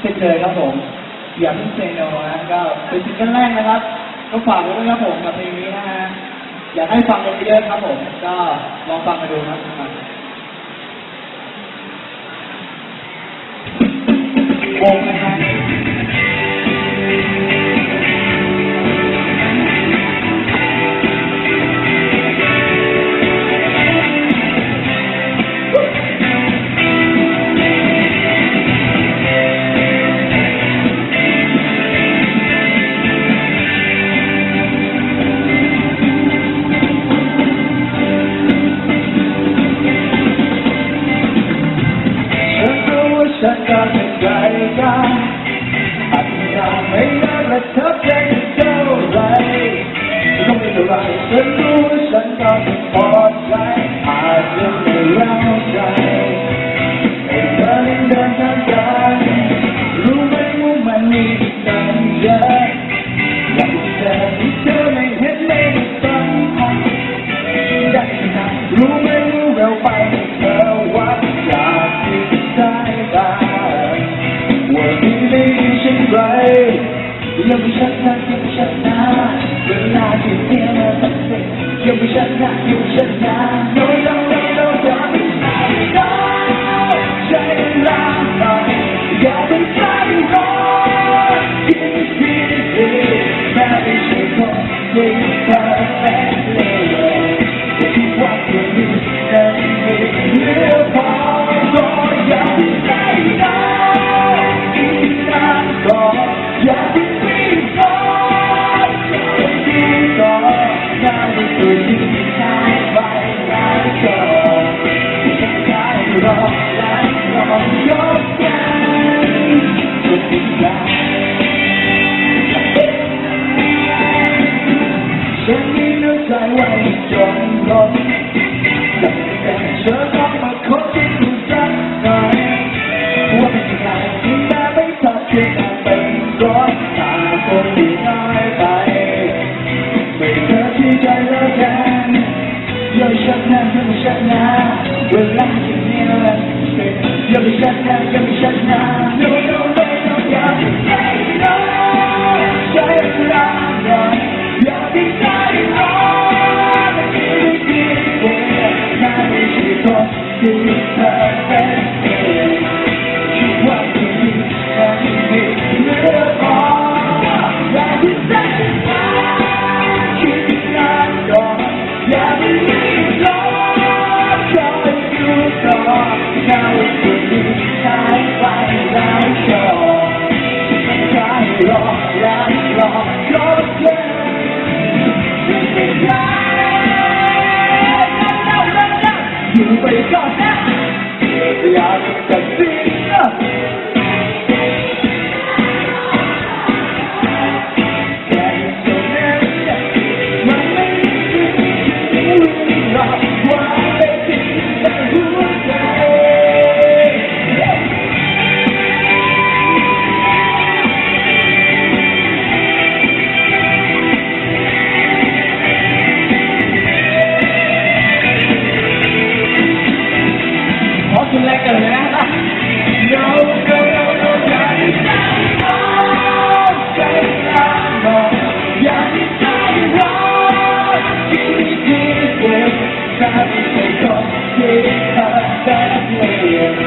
เช่นเคยครับผม อย่าเพิเซ็งเดยนะก็เป็นซิงกิลแรกนะครับ ก็ฝากไว้ด้วยครับผมกับเพลงนี้นะฮะอยากให้ฟังกันเยอะครับผม ก็ลองฟังกันดูนะครับวง ใจกันอาจจะไม่ได้และเธอจะเท่าไรก็ไม่เป็นไรฉันรู้ว่าฉันก็พอดใจ ยังไม่ชัดนะยังไม่ชัดนะเวลาที่เพียงแต่สักสิยังไม่ชัดนะยังไม่ชัดนะ No no no no darling I know ใจร้ายอย่าเป็นใจร้อนยิ่งดีแม้ไม่ใช่คน You'll be shut down, you'll be shut down Your life is near us You'll be shut down, you'll be shut down You wake up, the eyes of. Thank you.